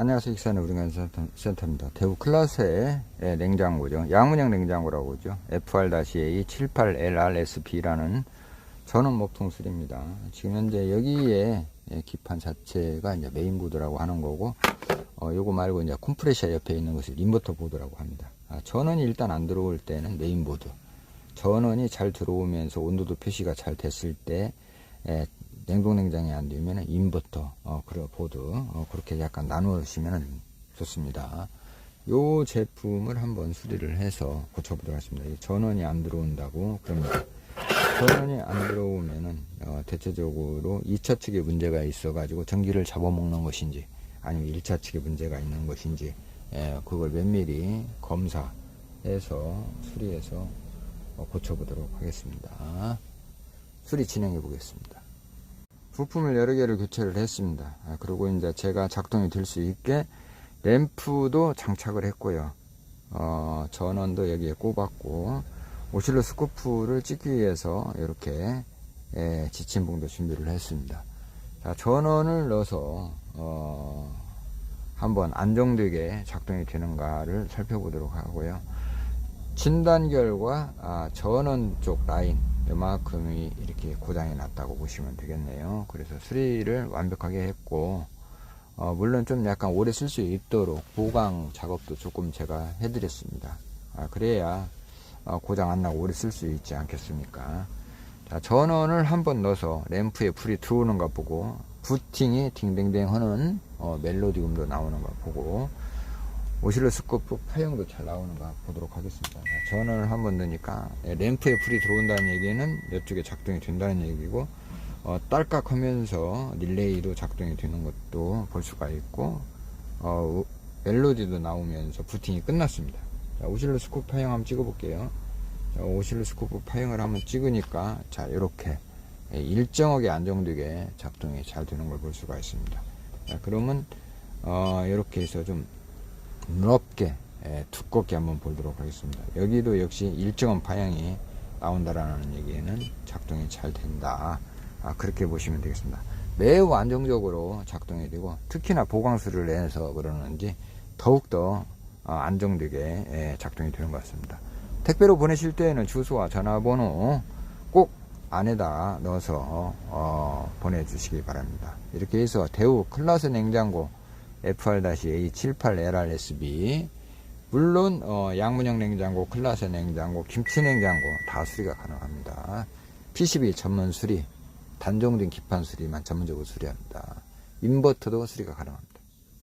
안녕하세요. 익산의 우리간 센터입니다. 대우 클라스의 예, 냉장고죠. 양문형 냉장고라고 하죠. FR-A 78LRSB라는 전원 목통 술입니다. 지금 현재 여기에 예, 기판 자체가 이제 메인 보드라고 하는 거고, 어, 요거 말고 이제 컴프레셔 옆에 있는 것을 인버터 보드라고 합니다. 아, 전원이 일단 안 들어올 때는 메인 보드. 전원이 잘 들어오면서 온도도 표시가 잘 됐을 때, 예, 냉동 냉장이 안 되면 인버터 어, 그래 보드 어, 그렇게 약간 나누시면 좋습니다. 요 제품을 한번 수리를 해서 고쳐보도록 하겠습니다. 이 전원이 안 들어온다고 그럽니다. 전원이 안 들어오면은 어, 대체적으로 2차 측에 문제가 있어가지고 전기를 잡아먹는 것인지 아니면 1차 측에 문제가 있는 것인지 예, 그걸 면밀히 검사해서 수리해서 어, 고쳐보도록 하겠습니다. 수리 진행해 보겠습니다. 부품을 여러 개를 교체를 했습니다. 아, 그리고 이제 제가 작동이 될 수 있게 램프도 장착을 했고요. 어, 전원도 여기에 꼽았고 오실로스코프를 찍기 위해서 이렇게 예, 지침봉도 준비를 했습니다. 자, 전원을 넣어서 어, 한번 안정되게 작동이 되는가를 살펴보도록 하고요. 진단 결과 아, 전원 쪽 라인 이만큼이 이렇게 고장이 났다고 보시면 되겠네요. 그래서 수리를 완벽하게 했고 어, 물론 좀 약간 오래 쓸 수 있도록 보강 작업도 조금 제가 해드렸습니다. 아, 그래야 어, 고장 안 나고 오래 쓸 수 있지 않겠습니까? 자, 전원을 한번 넣어서 램프에 불이 들어오는가 보고 부팅이 딩댕댕 하는 어, 멜로디음도 나오는가 보고 오실로스코프 파형도 잘 나오는가 보도록 하겠습니다. 전원을 한번 넣으니까 예, 램프에 불이 들어온다는 얘기는 이쪽에 작동이 된다는 얘기고 어, 딸깍하면서 릴레이도 작동이 되는 것도 볼 수가 있고 어, 멜로디도 나오면서 부팅이 끝났습니다. 자, 오실로스코프 파형 한번 찍어볼게요. 자, 오실로스코프 파형을 한번 찍으니까 자 이렇게 예, 일정하게 안정되게 작동이 잘 되는 걸 볼 수가 있습니다. 자, 그러면 어, 이렇게 해서 좀 넓게 예, 두껍게 한번 보도록 하겠습니다. 여기도 역시 일정한 방향이 나온다라는 얘기에는 작동이 잘 된다. 아, 그렇게 보시면 되겠습니다. 매우 안정적으로 작동이 되고 특히나 보강수를 내서 그러는지 더욱더 어, 안정되게 예, 작동이 되는 것 같습니다. 택배로 보내실 때에는 주소와 전화번호 꼭 안에다 넣어서 어, 보내주시기 바랍니다. 이렇게 해서 대우 클라스 냉장고 FR-A78LRSB 물론 어, 양문형 냉장고, 클라스 냉장고, 김치 냉장고 다 수리가 가능합니다. PCB 전문 수리, 단종된 기판 수리만 전문적으로 수리합니다. 인버터도 수리가 가능합니다.